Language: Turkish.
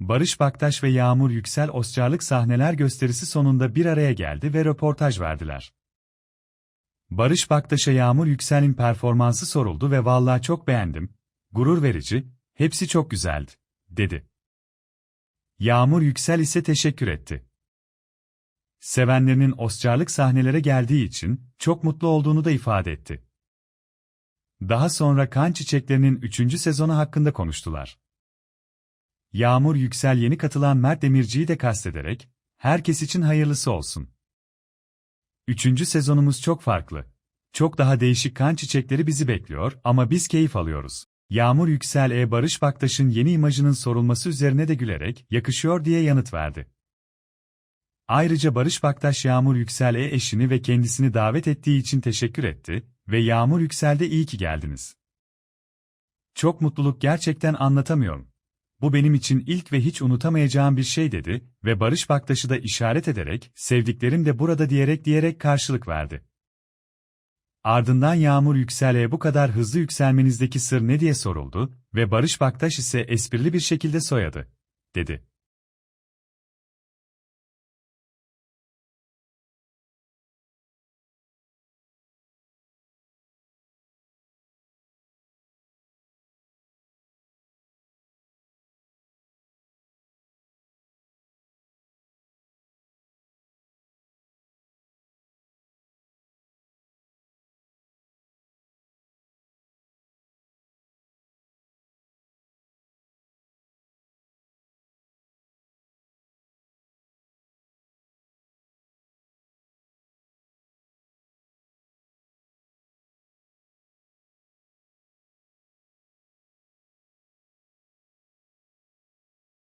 Barış Baktaş ve Yağmur Yüksel Oscarlık sahneler gösterisi sonunda bir araya geldi ve röportaj verdiler. Barış Baktaş'a Yağmur Yüksel'in performansı soruldu ve vallahi çok beğendim, gurur verici, hepsi çok güzeldi, dedi. Yağmur Yüksel ise teşekkür etti. Sevenlerinin Oscarlık sahnelere geldiği için çok mutlu olduğunu da ifade etti. Daha sonra Kan Çiçekleri'nin 3. sezonu hakkında konuştular. Yağmur Yüksel yeni katılan Mert Demirci'yi de kastederek, herkes için hayırlısı olsun. Üçüncü sezonumuz çok farklı. Çok daha değişik kan çiçekleri bizi bekliyor ama biz keyif alıyoruz. Yağmur Yüksel E. Barış Baktaş'ın yeni imajının sorulması üzerine de gülerek, yakışıyor diye yanıt verdi. Ayrıca Barış Baktaş Yağmur Yüksel E. eşini ve kendisini davet ettiği için teşekkür etti ve Yağmur Yüksel'de iyi ki geldiniz. Çok mutluluk gerçekten anlatamıyorum. Bu benim için ilk ve hiç unutamayacağım bir şey dedi ve Barış Baktaş'ı da işaret ederek, sevdiklerim de burada diyerek diyerek karşılık verdi. Ardından Yağmur Yüksel'e bu kadar hızlı yükselmenizdeki sır ne diye soruldu ve Barış Baktaş ise esprili bir şekilde soyadı, dedi.